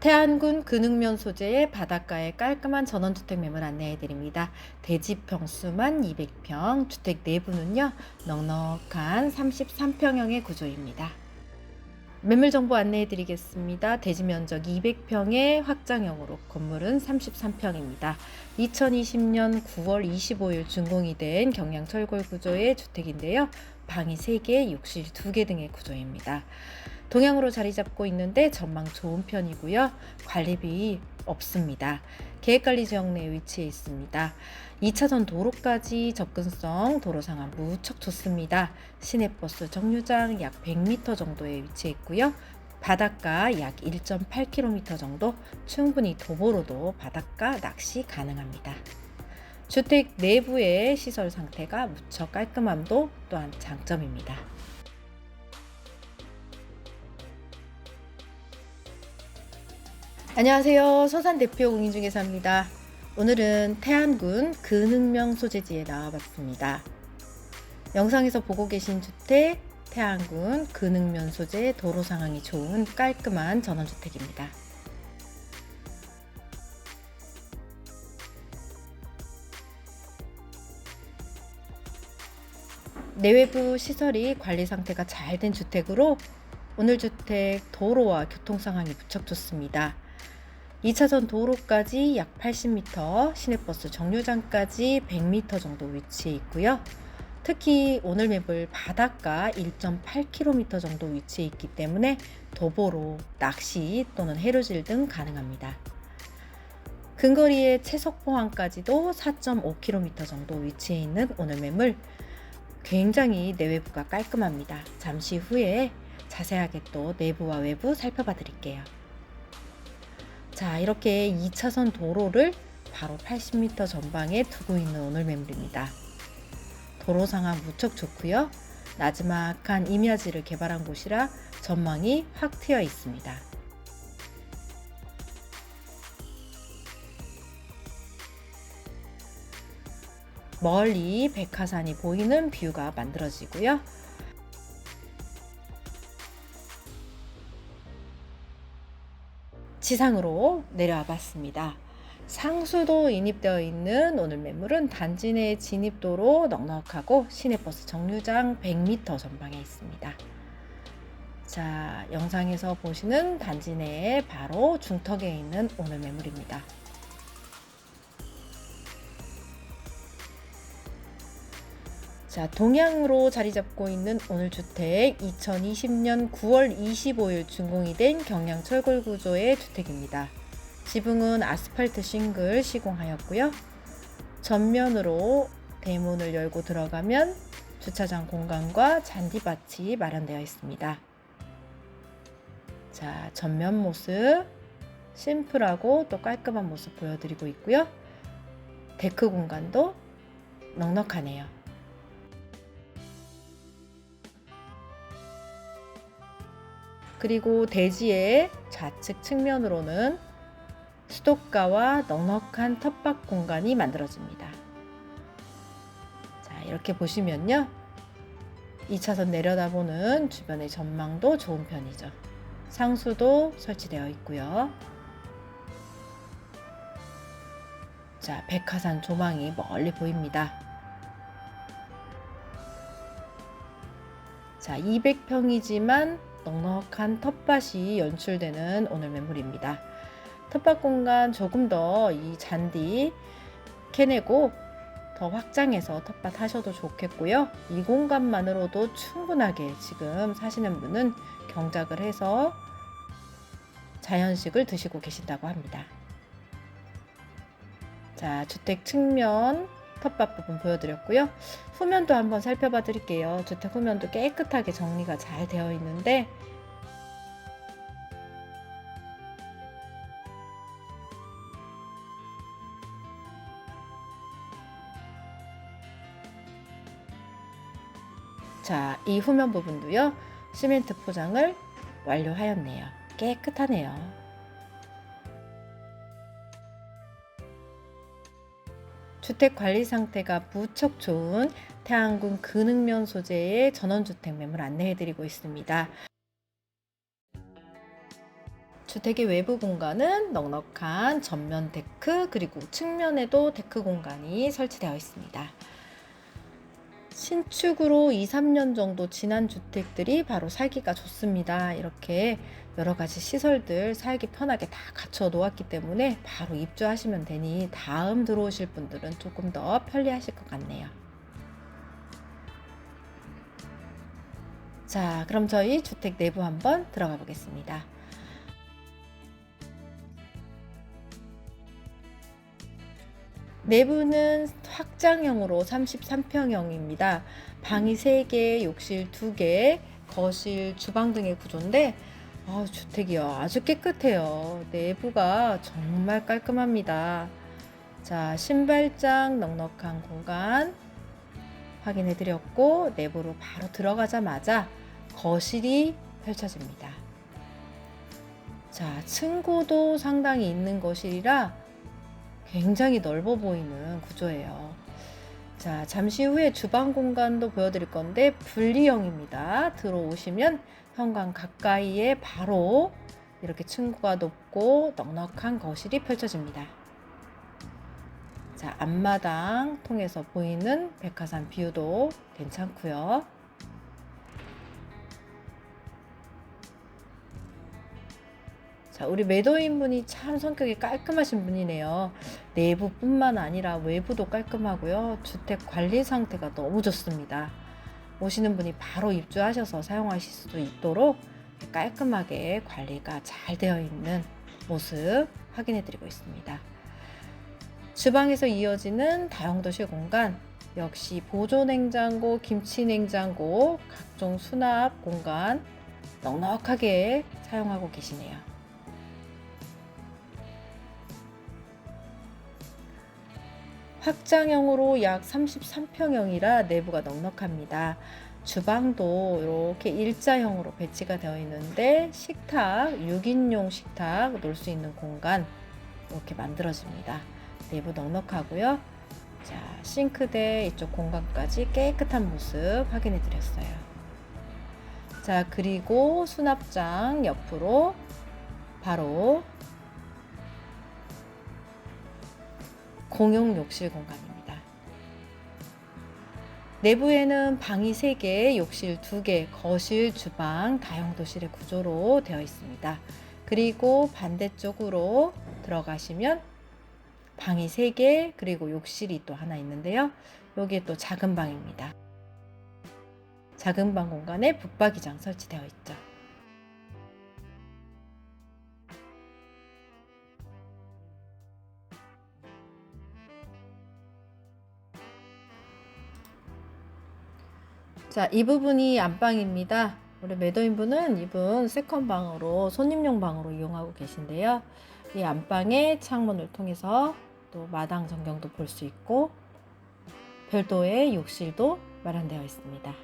태안군 근흥면 소재의 바닷가의 깔끔한 전원주택 매물 안내해 드립니다. 대지 평수만 200평, 주택 내부는요 넉넉한 33평형의 구조입니다. 매물 정보 안내해 드리겠습니다. 대지 면적 200평의 확장형으로 건물은 33평입니다. 2020년 9월 25일 준공이 된 경량 철골 구조의 주택인데요. 방이 3개, 욕실 2개 등의 구조입니다. 동향으로 자리 잡고 있는데 전망 좋은 편이고요. 관리비 없습니다. 계획관리 지역 내에 위치해 있습니다. 2차선 도로까지 접근성 도로 상황 무척 좋습니다. 시내버스 정류장 약 100m 정도에 위치해 있고요. 바닷가 약 1.8km 정도 충분히 도보로도 바닷가 낚시 가능합니다. 주택 내부의 시설 상태가 무척 깔끔함도 또한 장점입니다. 안녕하세요. 서산 대표 공인중개사입니다. 오늘은 태안군 근흥명 소재지에 나와봤습니다. 영상에서 보고 계신 주택 태안군 근흥면 소재 도로 상황이 좋은 깔끔한 전원주택입니다. 내외부 시설이 관리 상태가 잘 된 주택으로 오늘 주택 도로와 교통 상황이 무척 좋습니다. 2차선 도로까지 약 80m, 시내버스 정류장까지 100m 정도 위치해 있고요. 특히 오늘 매물 바닷가 1.8km 정도 위치해 있기 때문에 도보로 낚시 또는 해루질 등 가능합니다. 근거리의 채석포항까지도 4.5km 정도 위치해 있는 오늘 매물 굉장히 내외부가 깔끔합니다. 잠시 후에 자세하게 또 내부와 외부 살펴봐 드릴게요. 자, 이렇게 2차선 도로를 바로 80m 전방에 두고 있는 오늘 매물입니다. 도로 상황 무척 좋고요. 나지막한 임야지를 개발한 곳이라 전망이 확 트여 있습니다. 멀리 백화산이 보이는 뷰가 만들어지고요. 지상으로 내려와 봤습니다. 상수도 인입되어 있는 오늘 매물은 단지 내 진입도로 넉넉하고 시내버스 정류장 100m 전방에 있습니다. 자, 영상에서 보시는 단지 내에 바로 중턱에 있는 오늘 매물입니다. 자, 동향으로 자리 잡고 있는 오늘 주택 2020년 9월 25일 준공이 된 경량 철골 구조의 주택입니다. 지붕은 아스팔트 싱글 시공하였고요. 전면으로 대문을 열고 들어가면 주차장 공간과 잔디밭이 마련되어 있습니다. 자, 전면 모습 심플하고 또 깔끔한 모습 보여드리고 있고요. 데크 공간도 넉넉하네요. 그리고 대지의 좌측 측면으로는 수도가와 넉넉한 텃밭 공간이 만들어집니다. 자, 이렇게 보시면요. 2차선 내려다보는 주변의 전망도 좋은 편이죠. 상수도 설치되어 있고요. 자, 백화산 조망이 멀리 보입니다. 자, 200평이지만 넉넉한 텃밭이 연출되는 오늘 매물입니다. 텃밭 공간 조금 더 이 잔디 캐내고 더 확장해서 텃밭 하셔도 좋겠고요. 이 공간만으로도 충분하게 지금 사시는 분은 경작을 해서 자연식을 드시고 계신다고 합니다. 자, 주택 측면 텃밭 부분 보여드렸고요. 후면도 한번 살펴봐 드릴게요. 주택 후면도 깨끗하게 정리가 잘 되어 있는데 자, 이 후면 부분도요. 시멘트 포장을 완료하였네요. 깨끗하네요. 주택 관리 상태가 무척 좋은 태안군 근흥면 소재의 전원주택 매물 안내해드리고 있습니다. 주택의 외부 공간은 넉넉한 전면 데크 그리고 측면에도 데크 공간이 설치되어 있습니다. 신축으로 2, 3년 정도 지난 주택들이 바로 살기가 좋습니다. 이렇게 여러 가지 시설들 살기 편하게 다 갖춰 놓았기 때문에 바로 입주하시면 되니 다음 들어오실 분들은 조금 더 편리하실 것 같네요. 자, 그럼 저희 주택 내부 한번 들어가 보겠습니다. 내부는 확장형으로 33평형입니다. 방이 3개, 욕실 2개, 거실, 주방 등의 구조인데 아, 주택이요. 아주 깨끗해요. 내부가 정말 깔끔합니다. 자, 신발장 넉넉한 공간 확인해 드렸고 내부로 바로 들어가자마자 거실이 펼쳐집니다. 자, 층고도 상당히 있는 거실이라 굉장히 넓어 보이는 구조예요. 자, 잠시 후에 주방 공간도 보여드릴 건데 분리형입니다. 들어오시면 현관 가까이에 바로 이렇게 층고가 높고 넉넉한 거실이 펼쳐집니다. 자, 앞마당 통해서 보이는 백화산 뷰도 괜찮고요. 자, 우리 매도인분이 참 성격이 깔끔하신 분이네요. 내부뿐만 아니라 외부도 깔끔하고요. 주택 관리 상태가 너무 좋습니다. 오시는 분이 바로 입주하셔서 사용하실 수 있도록 깔끔하게 관리가 잘 되어 있는 모습 확인해 드리고 있습니다. 주방에서 이어지는 다용도실 공간 역시 보조 냉장고, 김치 냉장고, 각종 수납 공간 넉넉하게 사용하고 계시네요. 확장형으로 약 33평형이라 내부가 넉넉합니다. 주방도 이렇게 일자형으로 배치가 되어 있는데 식탁, 6인용 식탁 놓을 수 있는 공간 이렇게 만들어집니다. 내부 넉넉하고요. 자, 싱크대 이쪽 공간까지 깨끗한 모습 확인해 드렸어요. 자, 그리고 수납장 옆으로 바로 공용 욕실 공간입니다. 내부에는 방이 3개, 욕실 2개, 거실, 주방, 다용도실의 구조로 되어 있습니다. 그리고 반대쪽으로 들어가시면 방이 3개, 그리고 욕실이 또 하나 있는데요. 여기에 또 작은 방입니다. 작은 방 공간에 북박이장 설치되어 있죠. 자, 이 부분이 안방입니다. 우리 매도인분은 이분 세컨 방으로 손님용 방으로 이용하고 계신데요. 이 안방의 창문을 통해서 또 마당 전경도 볼 수 있고 별도의 욕실도 마련되어 있습니다.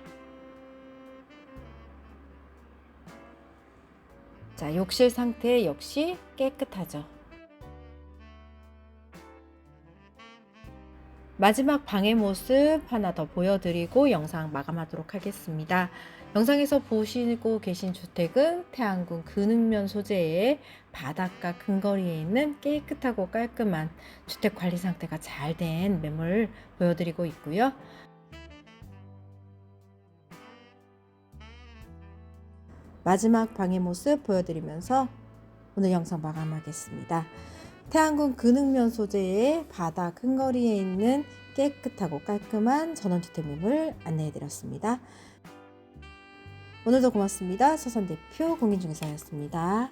자, 욕실 상태 역시 깨끗하죠. 마지막 방의 모습 하나 더 보여드리고 영상 마감하도록 하겠습니다. 영상에서 보시고 계신 주택은 태안군 근흥면 소재의 바닷가 근거리에 있는 깨끗하고 깔끔한 주택 관리 상태가 잘 된 매물 보여드리고 있고요. 마지막 방의 모습 보여드리면서 오늘 영상 마감하겠습니다. 태안군 근흥면 소재의 바다 큰거리에 있는 깨끗하고 깔끔한 전원주택 매물 안내해드렸습니다. 오늘도 고맙습니다. 서선 대표 공인중개사였습니다.